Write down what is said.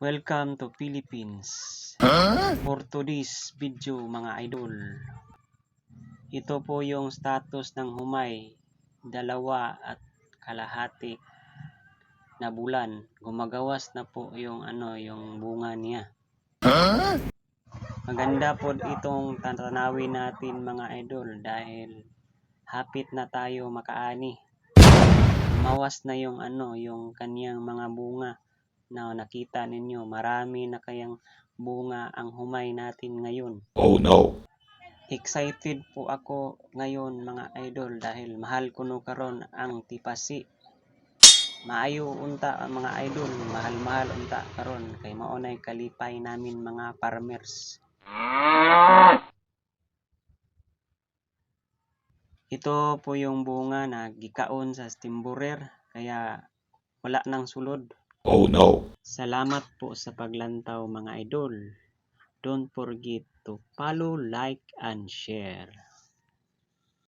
Welcome to Philippines. For today's video mga idol. Ito po yung status ng humay. Dalawa at kalahati na bulan. Gumagawas na po yung ano, yung bunga niya. Maganda po itong tatanawin natin mga idol dahil hapit na tayo makaani. Mawas na yung ano, yung kaniyang mga bunga na nakita ninyo. Marami na kayang bunga ang humay natin ngayon. Oh no. Excited po ako ngayon mga idol dahil mahal ko no karon ang tipasi. Maayo unta ang mga idol, mahal-mahal unta karon kay maunay kalipay namin mga farmers. Ito po yung bunga na gikaon sa timburer kaya wala nang sulod. Oh no. Salamat po sa paglantaw mga idol. Don't forget to follow, like, and share.